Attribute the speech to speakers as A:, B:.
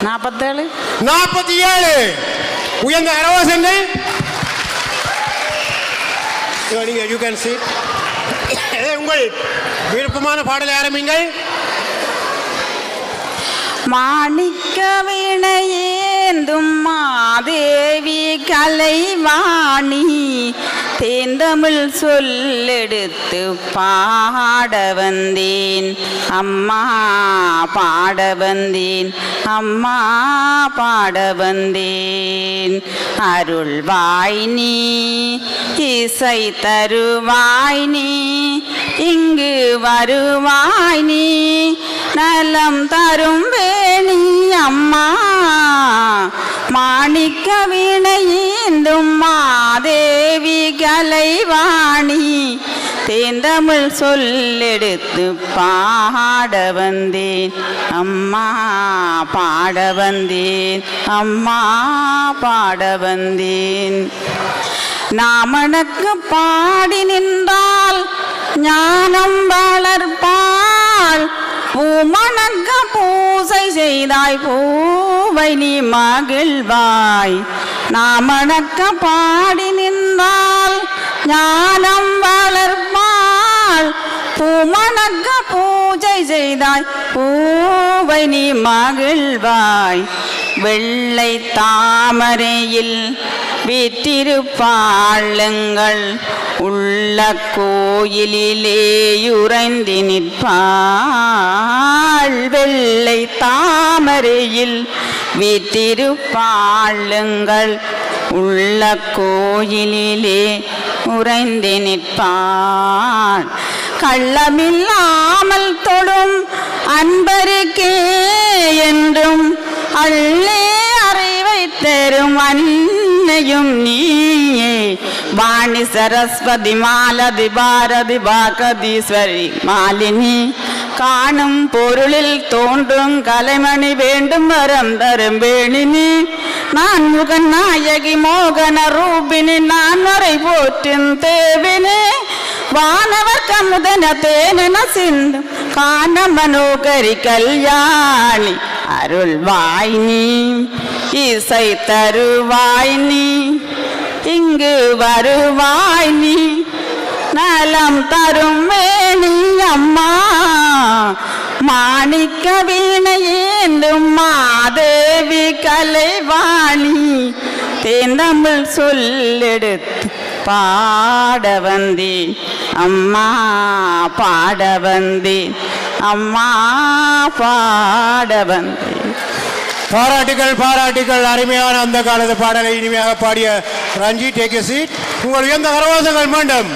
A: நாற்பத்தேழு
B: நாற்பத்தி ஏழு உயர்ந்த கரவாசங்கள் இதோ நீங்க யூ கேன் சி உங்கள் விருப்பமான பாடலை ஆரம்பிங்கள்
A: மாணிக்க வினையேந்தும் மாதேவி கலைவாணி தேந்தமிழ் சொல்லெடுத்து பாட வந்தேன். அம்மா பாட வந்தேன். அம்மா பாட வந்தேன். அருள்வாய் நீ இசை தருவாய் நீ இங்கு வருவாய் நீ நலம் தரும் மாணிக்க வீணையீந்தும் மாதேவி கலைவாணி தேந்தமிழ் சொல்லெடுத்து பாட வந்தேன். அம்மா பாட வந்தேன். அம்மா பாட வந்தேன். நாமனுக்கு பாடி நின்றால் ஞானம் வளர்ப்பாள். பூமணக்க பூசை செய்தாய் பூவை நீ மகிழ்வாய். நாமணக்க பாடி நின்றால் ஞானம் வளர்ப்பாள் பூமணக்க பூஜை செய்தாய் பூவை நீ மகிழ்வாய். வெள்ளை தாமரையில் வீற்றிருப்பாளுங்கள். உள்ள கோயிலிலே உறைந்து நிற்பாள். வெள்ளை தாமரையில் வீற்றிருப்பாளுங்கள். உள்ள கோயிலிலே உறைந்து நிற்பாள். கள்ளமில்லாமல் தொடும் அன்பருக்கே என்றும் அள்ளே அறிவை தரும் அன்னையும் വാണി സരസ്വതി മാലതി ഭാരതി ഭാഗതീശ്വരി മാലിനി കാണും പൊരുളിൽ തോണ്ടും കലമണി വേണ്ടും വരം തരും വേണിനി. നാൻമുഖൻ നായകി മോഹന റൂപിനി നാൻ വരെ പോറ്റും തേവിനെ. വാനവർ കമുദന തേനന സിന്ധു കാന മനോകരി കല്യാണി അരുൾ വായിനി. ഇസൈ തരുവായിനി. இங்கு வருவாய் நீ. நலம் தரும் வேணி அம்மா. மாணிக்க வீணையேந்தும் மாதேவி கலைவாணி. தேந்தமிழ் சொல்லெடுத்து பாட வந்தி அம்மா பாட வந்தி அம்மா பாட வந்தேன்
B: பாராட்டுகள் பாராட்டுகள். அருமையான அந்த காலத்து பாடலை இனிமையாக பாடிய ரஞ்சி டேக் சீட் உங்கள் உயர்ந்த கரவாசங்கள் மீண்டும்.